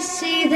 കാടിശിത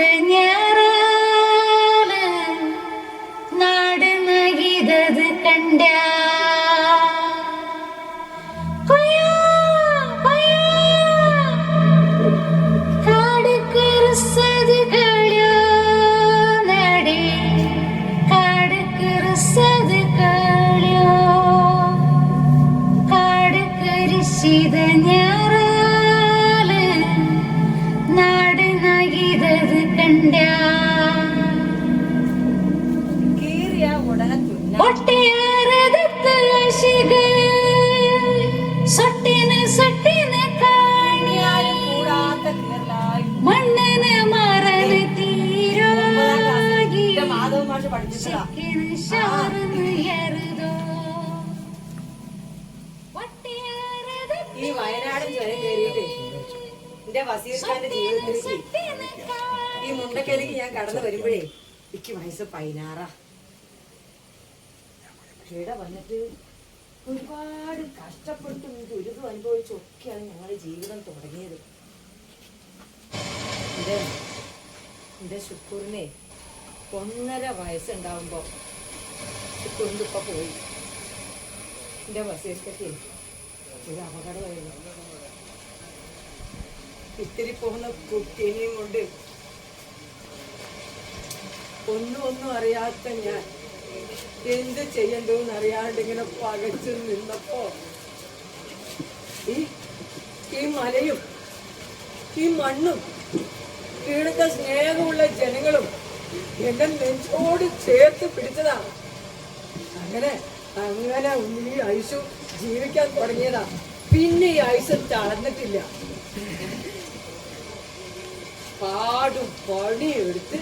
എന്റെ വസീർ ഖാന്റെ ജീവിതത്തിലേക്ക് ഈ മുണ്ടക്കലേക്ക് ഞാൻ കടന്നു വരുമ്പോഴേ എനിക്ക് വയസ്സ് പതിനാറാ. ഇവിടെ വന്നിട്ട് ഒരുപാട് കഷ്ടപ്പെട്ടും ദുരിതം അനുഭവിച്ചൊക്കെയാണ് ഞങ്ങളുടെ ജീവിതം തുടങ്ങിയത്. എന്റെ എന്റെ ശുക്കൂറിനെ ഒന്നര വയസ്സുണ്ടാവുമ്പോ ശുക്കൂറിന്റെ ഇപ്പൊ പോയി. എന്റെ വസീർക്കൊക്കെ ഒരു അപകടമായിരുന്നു. ഇത്തിരി പോകുന്ന കുട്ടീനെയും കൊണ്ട് ഒന്നും ഒന്നും അറിയാത്ത ഞാൻ എന്ത് ചെയ്യണ്ടെന്ന് അറിയാണ്ട് ഇങ്ങനെ പകച്ചു നിന്നപ്പോ ഈ മലയും ഈ മണ്ണും ഇവിടുത്തെ സ്നേഹമുള്ള ജനങ്ങളും എന്റെ നെഞ്ചോട് ചേർത്ത് പിടിച്ചതാ. അങ്ങനെ അങ്ങനെ ഈ ഐശു ജീവിക്കാൻ തുടങ്ങിയതാ. പിന്നെ ഈ ഐസ് തളർന്നിട്ടില്ല പാടും പണിയും എടുത്ത്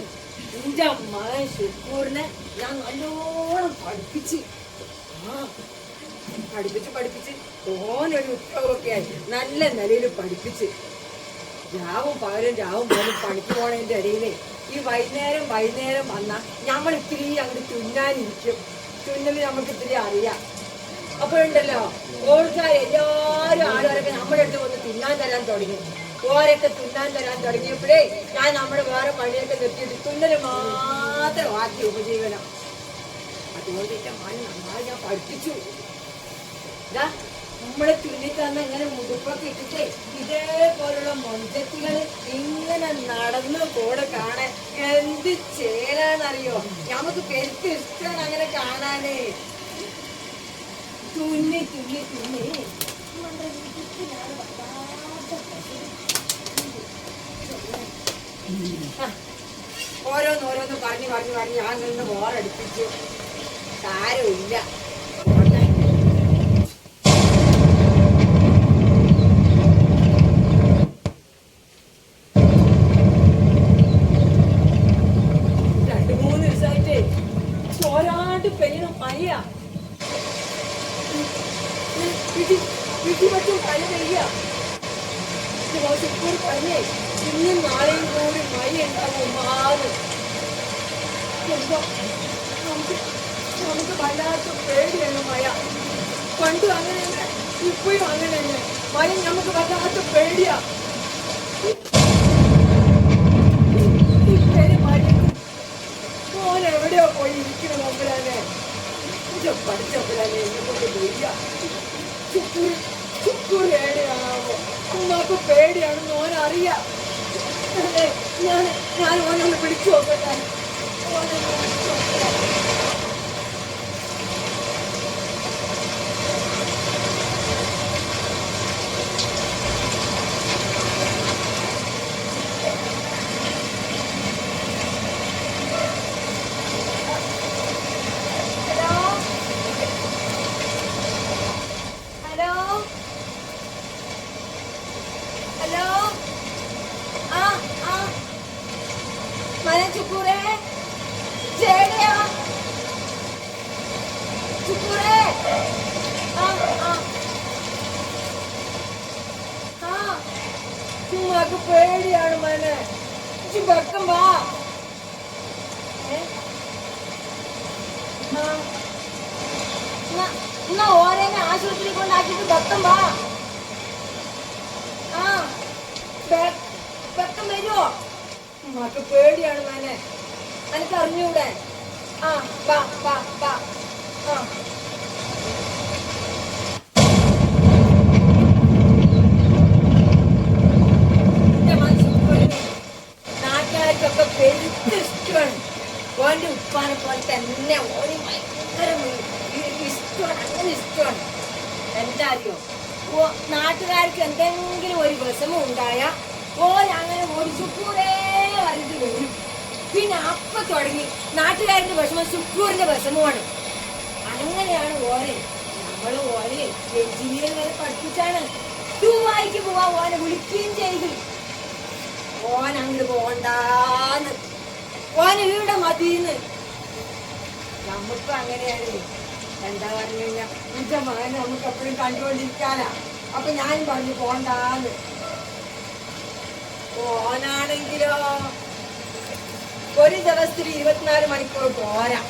എന്റെ മകൻ ഷുക്കൂറിനെ ഞാൻ നല്ലോണം പഠിപ്പിച്ച്. ആ പഠിപ്പിച്ച് പഠിപ്പിച്ച്. ഓനൊരു ഉത്തരവൊക്കെ ആയി. നല്ല നിലയിൽ പഠിപ്പിച്ച്. രാവും പകലും രാവും പോലും പണിക്ക് പോണതിന്റെ ഇടയിൽ ഈ വൈകുന്നേരം വൈകുന്നേരം വന്നാൽ ഞമ്മൾ ഇത്തിരി അങ്ങോട്ട് തുന്നാനിരിക്കും. തുന്നൽ നമുക്ക് ഇത്തിരി അറിയാം. അപ്പോഴുണ്ടല്ലോ ഓർക്കാർ എല്ലാവരും ആളുകളൊക്കെ നമ്മുടെ അടുത്ത് വന്ന് തിന്നാൻ തരാൻ തുടങ്ങി. ഓരൊക്കെ തുന്നാൻ തരാൻ തുടങ്ങിയപ്പോഴേ ഞാൻ നമ്മുടെ വേറെ പണിയൊക്കെ നിർത്തിയിട്ട് തുന്നൽ മാത്രം ആക്കി ഉപജീവനം. അതുകൊണ്ട് എന്റെ മണി നന്നായി ഞാൻ പഠിപ്പിച്ചു. ദാ, നമ്മളെ തുന്നിത്തന്ന ഇങ്ങനെ മുടുപ്പൊക്കെ ഇട്ടിട്ടേ ഇതേപോലുള്ള മൊഞ്ചത്തികൾ ഇങ്ങനെ നടന്നു കൂടെ കാണാൻ എന്ത് ചേരാന്നറിയോ നമുക്ക് പെരുത്ത് ഇഷ്ടമാണ് അങ്ങനെ കാണാനേ. തുന്നി തുന്നി തുന്നി. നമ്മുടെ വീട്ടിൽ ഞാൻ ആ, ഓരോന്നോരോന്ന് പറഞ്ഞു പറഞ്ഞു പറഞ്ഞു ഞാൻ നിന്ന് ബോറടിപ്പിച്ചു സാരമില്ല രണ്ട് മൂന്ന് ദിവസമായിട്ട് ചോരാണ്ട് പെയ്യണ മഴയാ പിടി പിടി പറ്റും മഴ പെയ്യ ഇപ്പോൾ പറഞ്ഞേ ഇന്നും നാളെയും കൂടി മഴ ഉണ്ടാവും മാറ് എന്തോ നമുക്ക് നമുക്ക് വല്ലാത്ത പേടിയാണ് മഴ പണ്ടും അങ്ങനെ തന്നെ ഇപ്പോഴും അങ്ങനെ തന്നെ മഴ നമുക്ക് വല്ലാത്ത പേടിയാ ഇപ്പേര് മഴയ്ക്ക് മോൻ എവിടെയോ പോയി ഇരിക്കണം നോക്കലാനെ പഠിച്ചപ്പോഴാണ് എന്നെ കൊണ്ട് വയ്യ ഏടെയാണാവോ ഉമ്മാക്ക് പേടിയാണെന്ന് ഓൻ അറിയാം ഞാൻ ഞാൻ ഓനൊന്ന് പിടിച്ചു നോക്കട്ടെ ഓനൊന്ന് പിടിച്ചു നോക്കട്ടെ ഹലോ ഹലോ ഹലോ ആ ആ മന ചുക്കൂറേ. ചേടിയാ ചുക്കൂറേ. ആ ആ. ആ. ഉമ്മക്ക് പേടിയാണ് മനെ. വെക്കം വാ. എന്നാ ഓരേനെ ആശുപത്രി കൊണ്ടാക്കിട്ട് വെക്കം വാ. ആ. വെക്കം വരുമോ ഉമ്മാക്ക് പേടിയാണ് മനെ. എനിക്ക് അറിഞ്ഞൂടെ? ആ പാ പാ പാ ആ. തന്നെ നാട്ടുകാർക്ക് എന്തെങ്കിലും ഒരു വിഷമം ഉണ്ടായ ഓരങ്ങനെ ഒരു സുക്കൂറേ വരണ്ട് വരും പിന്നെ അപ്പൊ തുടങ്ങി. നാട്ടുകാരുടെ വിഷമം സുക്കൂറിന്റെ വിഷമമാണ്. അങ്ങനെയാണ് ഓനെ. നമ്മൾ ഓനെ എഞ്ചിനീയർ വരെ പഠിപ്പിച്ചാണ്. ദുബായിക്ക് പോവാ ഓനെ വിളിക്കുകയും ചെയ്തു. ഓൻ അങ്ങോട്ട് പോണ്ടാന്ന്. ഓൻ ഇവിടെ മതിന്ന്. നമുക്കും അങ്ങനെയാണ്. എന്താ പറഞ്ഞു കഴിഞ്ഞാൽ എന്റെ മകനെ നമുക്ക് എപ്പോഴും കണ്ടുകൊണ്ടിരിക്കാനാ അപ്പൊ ഞാൻ പറഞ്ഞു പോണ്ടാന്ന്. ഓനാണെങ്കിലോ ഒരു ദിവസത്തിൽ ഇരുപത്തിനാല് മണിക്കൂർ പോരാ.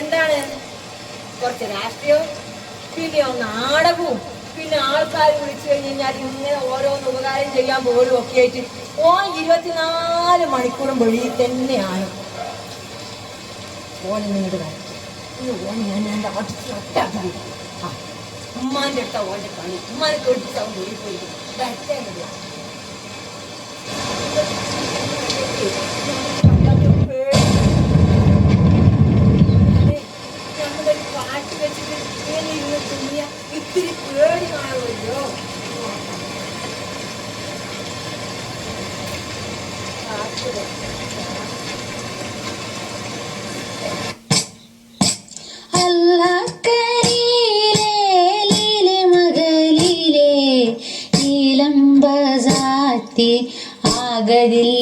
എന്താണ്? കുറച്ച് രാഷ്ട്രീയവും പിന്നെ നാടകവും പിന്നെ ആൾക്കാർ വിളിച്ചു കഴിഞ്ഞ് കഴിഞ്ഞാൽ ഇങ്ങനെ ഓരോന്ന് ഉപകാരം ചെയ്യാൻ പോലും ഒക്കെ ആയിട്ട് ഓ ഇരുപത്തിനാല് മണിക്കൂറും വെളിയിൽ തന്നെയാണ്. ഓൻ ഇന്ന് ഓൻ അടുത്ത് ഓന്റെ കളി. ഉമ്മാനെ തൊട്ടിട്ട് അവൻ വെളിയിൽ പോയി. ഇങ്ങനെ ഇരുന്ന് തുന്നിയ ഇത്തിരി പേടി കാണുമല്ലോ പാട്ട് വെക്കാം. ബസാത്തി മകളിലെ ആകതില്ലേ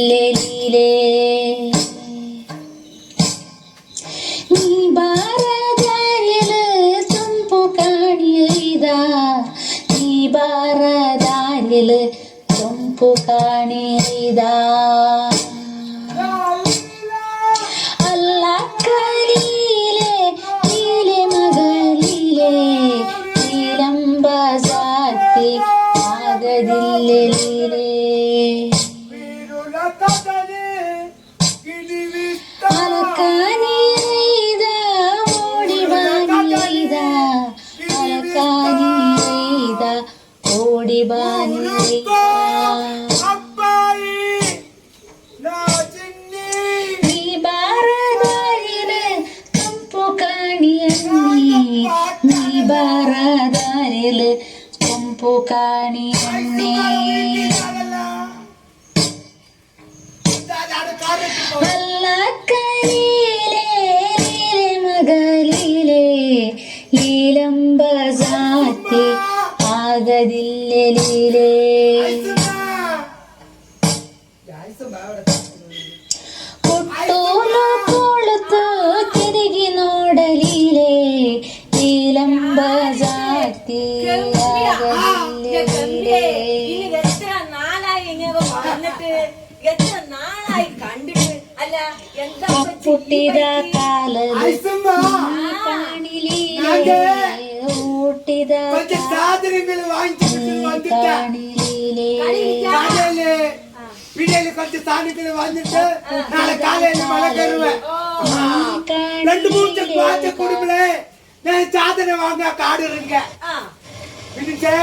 ಹುಟ್ಟಿದ ಕಾಲದಲ್ಲಿ ಹುಟ್ಟಿದ காலையிலே பிள்ளைகளுக்கு கொஞ்சம் சாணிக்கிற வந்துட்டு நாளை காலையில மழை தருவேன் ரெண்டு மூணு பார்த்து குடும்பல நான் சாதனை வாங்க காடு இருங்க பிடிச்சே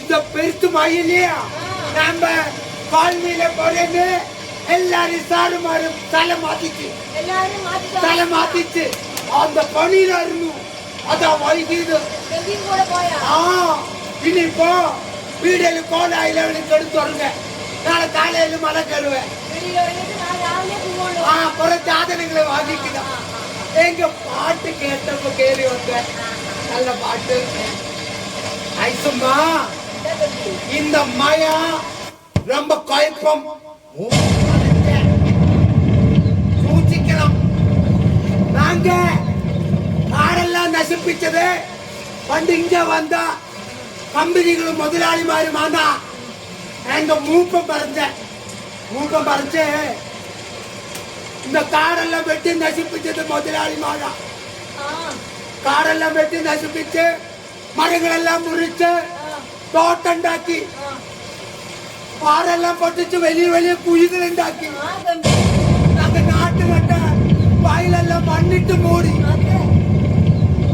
இந்த பெருத்து மயிலையும் நம்ம வாழ்மையில போறேன்னு எல்லாரும் சாருமாரும் தலை மாத்திச்சு. தலை மாத்திச்சு. அந்த பணியில இருந்தும் அதான் வலிக்குது. ஆ இனி போ. வீடியில் கோல ஐலவனுக்கு எடுத்து வருங்க நாளை காலையில மழை கழுவேன் ஆ புறத்து ஆதரங்களை வாங்கிக்கலாம் எங்க பாட்டு கேட்டப்ப கேள்வி வந்தேன். நல்ல பாட்டு. ஐசுமா இந்த மாயா ரொம்ப குழப்பம். சூச்சிக்கிறோம் நாங்க காரெல்லாம் நசிப்பிச்சது. வந்து இங்க வந்தா கம்பெனிகளும் முதலாளிமாரும் ஆனா எங்க மூக்கம் பறந்தேன் மூக்கம் பறந்து இந்த காரெல்லாம் வெட்டி நசிப்பிச்சது முதலாளி மாதா காரெல்லாம் வெட்டி நசிப்பிச்சு மரங்களெல்லாம் முறிச்சு தோட்டண்டாக்கி പാറെല്ലാം പൊട്ടിച്ച് വലിയ വലിയ കുഴികളുണ്ടാക്കി ആ ഗംഭീര ഞങ്ങൾ നാട്ടുകെട്ട വയലെല്ലാം മണ്ണിട്ട് മൂടി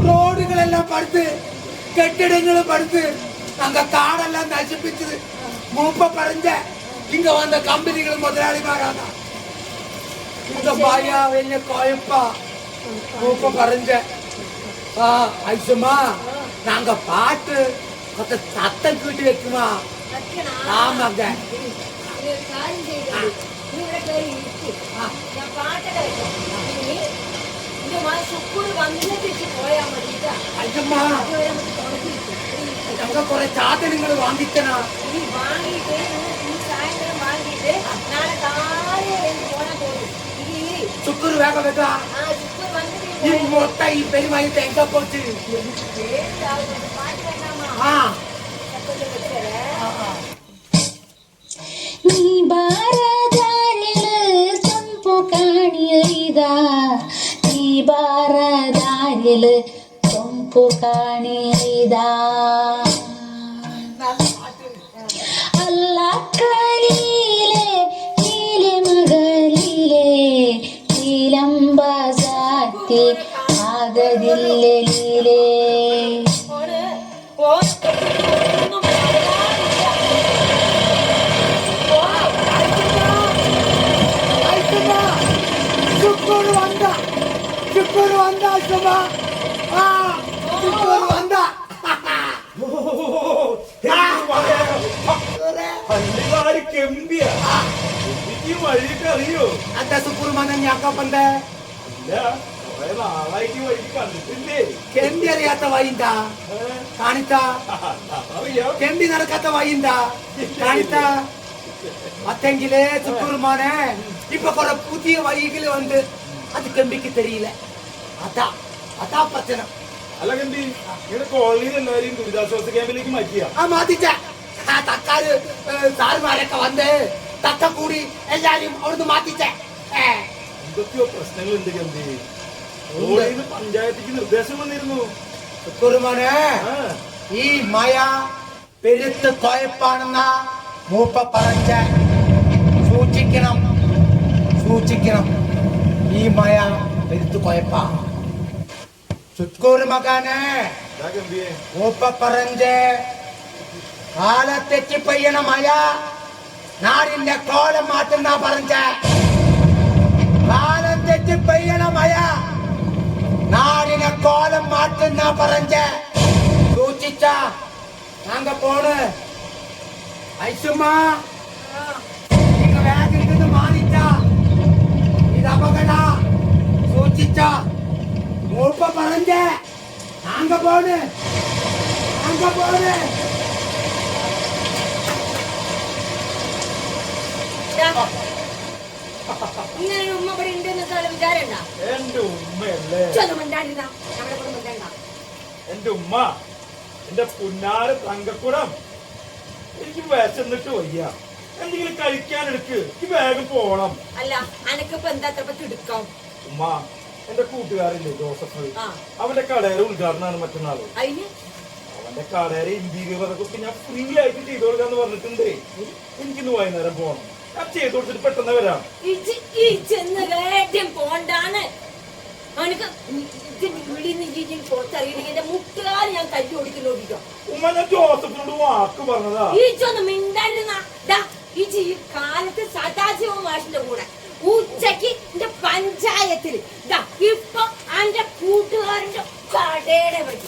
റോഡുകളെല്ലാം പടുത്ത് കെട്ടിടങ്ങൾ പടുത്ത് ഞങ്ങൾ കാടെല്ലാം നശിപ്പിച്ചത് മൂപ്പ പറഞ്ഞ ഇങ്ങ വന്ന കമ്പനികൾ മുതലാളിമാരാണ് ഇങ്ങ ഭയ വലിയ കുഴപ്പ മൂപ്പ പറഞ്ഞ ആ ഐസുമാ நாங்க பாட்டு கொஞ்சம் சத்தம் கூட்டி வைக்குமா സത്യനാ ஆமாங்க നീ ഒരു കാര്യം ചെയ്തോളൂ. നീ ഇവിടെ കയറി ഇരിക്ക്. ഞാൻ പാട്ടൊക്കെ വെക്കാം. നീ നിന്റെ മകൻ ശുക്കൂർ വന്നിട്ട് ഇച്ച് പോയാ മതി കേട്ടാ. ஐயம்மா അതുവരെ നമുക്ക് തുറന്നിരിക്കും. നീ ഇരിക്ക്. ഞങ്ങൾ കുറെ സാധനങ്ങൾ വാങ്ങിക്കണ നീ വാങ്ങിയിട്ട് നീ സായന്തരം വാങ്ങിയിട്ട് നാളെ താഴെ എനിക്ക് പോകാൻ പോകും നീ சுக்குரு வேக வைக்கா ആ ശുക്കൂർ വന്നിട്ട് ഈ പോയാ മൊട്ട ഈ പെരുമായിട്ട് എങ്ക പോച്ച് ഏതാവും പാട്ട് കേൾക്കാമോ ആ ശബ്ദത്തിൽ വെച്ചേരേ നീ ബാരദാരിൽ സൊമ്പു കാണിയൈതാ നീ ബാരദാരിൽ చిత్తూరు వంద చిత్తూరు వంద శుభ చిత్తూరు వంద പള്ളിവാടി കെമ്പിയ എനിക്ക് വഴിയൊക്കെ അറിയോ എന്താ സുക്കുറുമാന ഞാക്കപ്പന്റെ അല്ല കൊറേ നാളായിട്ട് വഴിക്ക് കണ്ടിട്ടില്ലേ കെമ്പി അറിയാത്ത വൈന്താ കാണിത്താ കെമ്പി നടക്കാത്ത വൈന്താ കാണിത്താ മത്തെങ്കിലേ സുക്കുറുമാനെ ഇപ്പൊ കൊറേ പുതിയ വഴികൾ ഉണ്ട് അത് ഗംബിക്ക് തരിയില്ല. അതാ അതാ പ്രശ്നം. അല്ല ഗംഭി നിങ്ങളുടെ കോളനിയിൽ എല്ലാവരെയും ദുരിതാശ്വാസ ക്യാമ്പിലേക്ക് മാറ്റിയ? ആ മാതിച്ച ആ തക്കാര് സാറുമാരൊക്കെ വന്ന് തത്ത കൂടി എല്ലാരും അവിടുന്ന് മാറ്റിച്ച. ഏ. എന്തൊക്കെയോ പ്രശ്നങ്ങളുണ്ട് ഗംഭി. കോളനിയിൽ പഞ്ചായത്തിക്ക് നിർദ്ദേശം വന്നിരുന്നു. കുറുമോനെ ഈ മഴ പെരുത്ത് കൊയപ്പാണെന്ന മൂപ്പ പറഞ്ഞ. സൂക്ഷിക്കണം. സൂക്ഷിക്കണം. මායා පිරිත්තු කොයපා. සුත්කෝර මගනේ දගම්බියේ ඕප පරංජේ காலத்தெச்சு பையன மயா நான் இந்த கோலம் மாட்டுனா பறஞ்ச காலத்தெச்சு பையன மயா நான் இந்த கோலம் மாட்டுனா பறஞ்ச சூச்சிச்சா நாங்க போன ஐசுமா சூச்சிச்சா மூப்ப பறஞ்ச நாங்க போன நாங்க போன ഇങ്ങനെ ഒരു ഉമ്മ ഇവിടെ ഉണ്ട് എന്നൊക്കെ വിചാരം ഉണ്ടാ എന്റെ ഉമ്മയല്ലേ ചൊന്നും മിണ്ടാണ്ടിരുന്നാ നമ്മുടെ കുടുംബം വേണ്ട എന്റെ ഉമ്മ എന്റെ പുന്നാര തങ്കക്കുടം എനിക്ക് വിശന്നിട്ട് വയ്യ എന്തെങ്കിലും കഴിക്കാൻ എടുക്ക് എനിക്ക് വേഗം പോണം അല്ല അനക്കിപ്പോ എന്താ അത്ര തിടുക്കം ഉമ്മ എന്റെ കൂട്ടുകാരില്ലേ ജോസഫ്. അവന്റെ കടയുടെ ഉദ്ഘാടനമാണ് മറ്റന്നാൾ. അവന്റെ കടയുടെ ഇന്റീരിയർ വർക്കൊക്കെ ഞാൻ ഫ്രീ ആയിട്ട് ചെയ്തു കൊടുക്കാന്ന് പറഞ്ഞിട്ടുണ്ടേ. എനിക്കിന്ന് വൈകുന്നേരം പോണം. ഞാൻ ചെയ്തു കൊടുത്തിട്ട് പെട്ടെന്ന് വരാം. പോണ്ടാണ് ഞാൻ ഉമ്മ ജോസഫിനോട് വാക്ക് പറഞ്ഞതാ. ഈ കാലത്ത് സദാശിവ മാഷിന്റെ കൂടെ. ഉച്ചയ്ക്ക് എന്റെ പഞ്ചായത്തിൽ. ഇപ്പൊ എന്റെ കൂട്ടുകാരന്റെ കടയുടെ വഴി.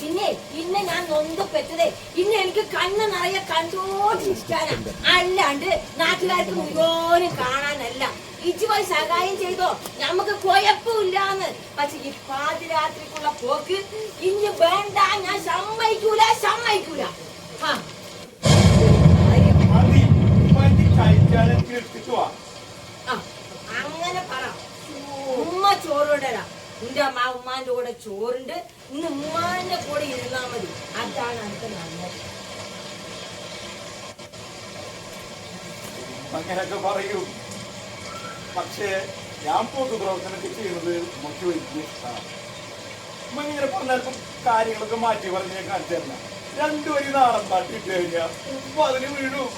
പിന്നെ ഇന്ന് ഞാൻ നൊന്ത് പെറ്റതേ ഇന്ന് എനിക്ക് കണ്ണ് നിറയെ കണ്ടോണ്ടിരിക്കാനാ അല്ലാണ്ട് നാട്ടുകാർക്ക് മുഴുവനും കാണാനല്ല. ഇജ് പോയി സഹായം ചെയ്തോ? നമുക്ക് കുഴപ്പമില്ലാന്ന്. പക്ഷെ ഈ പാതിരാത്രിക്കുള്ള പോക്ക് ഇനി വേണ്ട. ഞാൻ സമ്മതിക്കൂല സമ്മതിക്കൂല. ആ മതി ഉമ്മ എനിക്ക് കഴിക്കാൻ എനിക്ക് എടുത്തിട്ട് വാ ആ, അങ്ങനെ പറ ഉമ്മ ചോറുണ്ടല്ല നിന്റെ അമ്മ ഉമ്മാന്റെ കൂടെ ചോറുണ്ട്. ഇന്ന് ഉമ്മാന്റെ കൂടെ ഇരുന്നാ മതി. അതാണ് അടുത്ത നല്ലത് അങ്ങനെയൊക്കെ പറയൂ. പക്ഷേ ഞാൻ പൊതുപ്രവർത്തനമൊക്കെ ചെയ്യുന്നത് ഉമ്മക്ക് വലിയ ഇഷ്ടമാണ് ഉമ്മ ഇങ്ങനെ പറഞ്ഞാൽ കാര്യങ്ങളൊക്കെ മാറ്റി പറഞ്ഞ് ഞാൻ കാണിച്ചു തരണം രണ്ടു വരി നാടൻ പാട്ട് ഇട്ട് കഴിഞ്ഞാൽ ഉമ്മ അതിന് വീഴും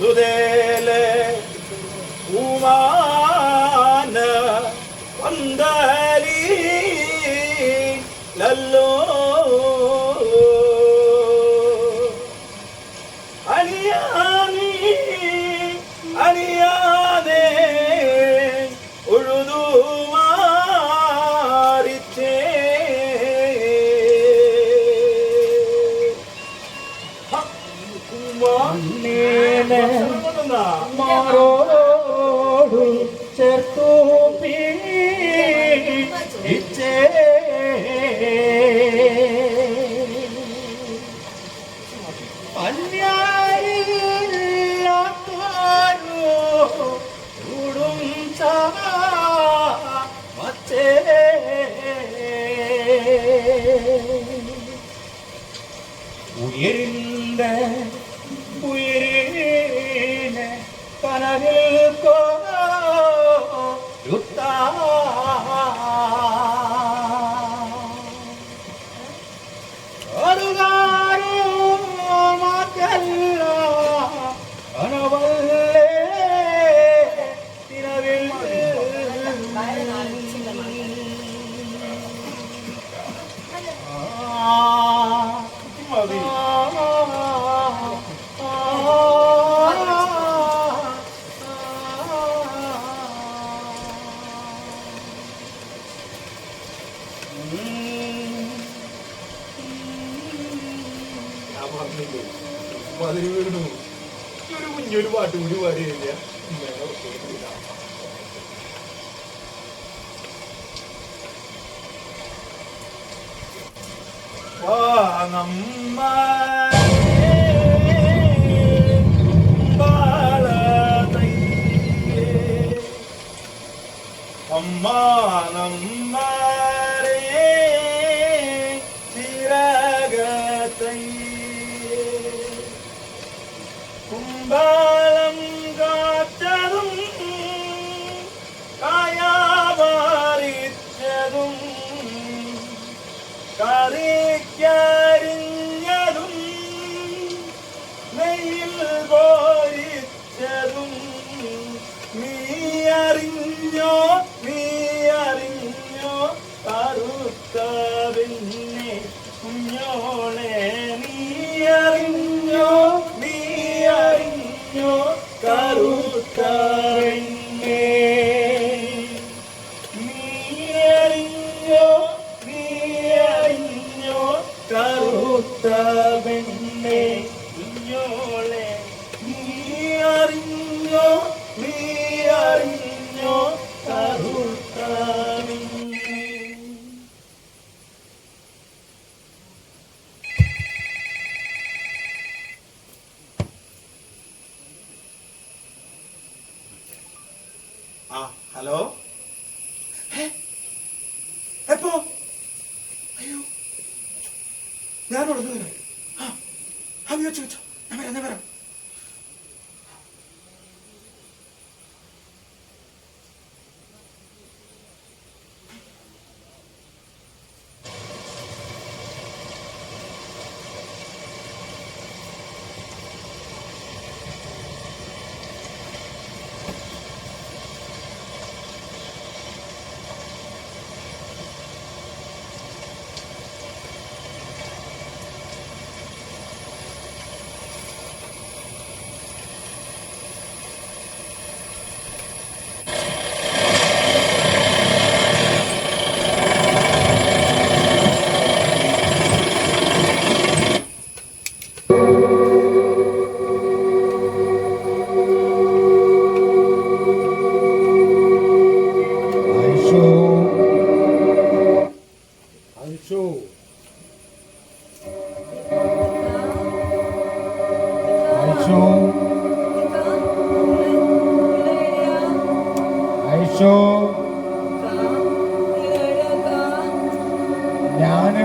ದುದೇಲೆ ಉಮಾ ഞാൻ ഒരു കുഞ്ഞൊരു പാട്ട് കൂടി പാടിയില്ല അമ്മ നമ്മരെ Carinho.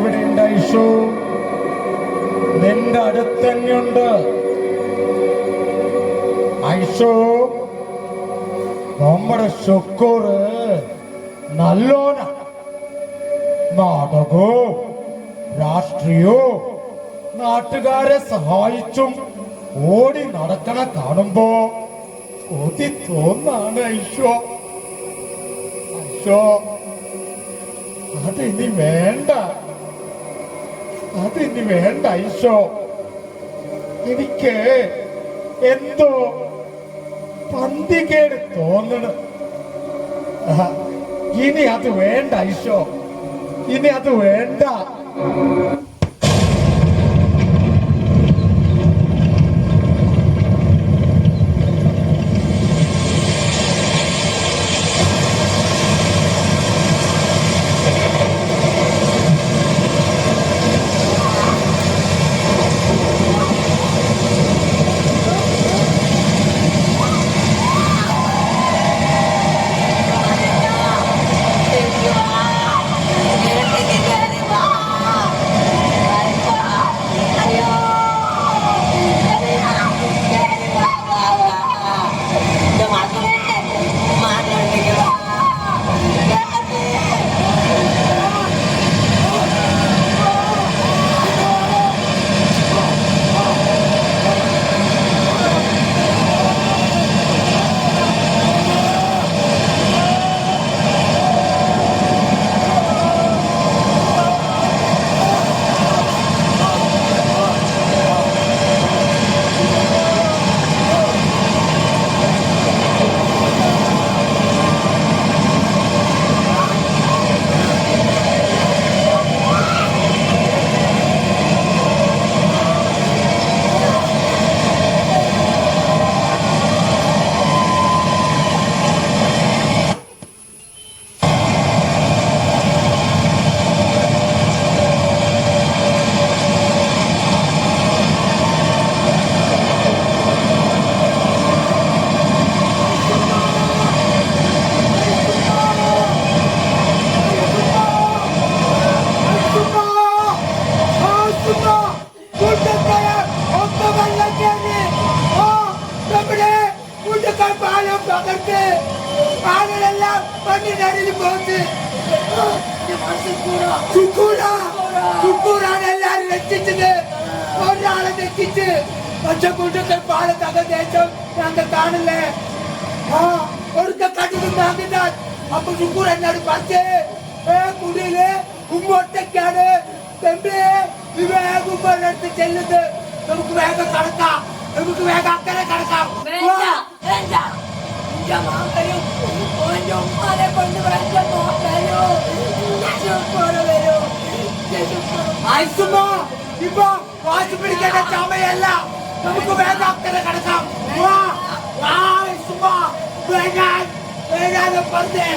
ഞാനിവിടെ ഉണ്ട് ഐഷോ നിന്റെ അടുത്ത് തന്നെയുണ്ട്. ഐഷോ നമ്മുടെ ശുക്കൂറ് നല്ലോന നാടകവും രാഷ്ട്രീയവും നാട്ടുകാരെ സഹായിച്ചും ഓടി നടക്കണ കാണുമ്പോ കൊതി തോന്നാണ് ഐശോ ഐശോ അതിനി വേണ്ട. അതിനി വേണ്ട ഈശോ. എനിക്ക് എന്തോ പന്തികേട് തോന്നണ്. ഇനി അത് വേണ്ട ഈശോ. ഇനി അത് വേണ്ട. തമ്പി വേഗം ഉമ്മടുത്ത് ചെല്ലുന്നത് നമുക്ക് വേഗം കടക്കാം. നമുക്ക് വേഗം അക്കരെ കടക്കാം. ഇപ്പൊ വാശി പിടിക്കേണ്ട സമയല്ല നമുക്ക് വേഗം അക്കരെ കടക്കാം. വേഗം, വേഗം പറഞ്ഞേ.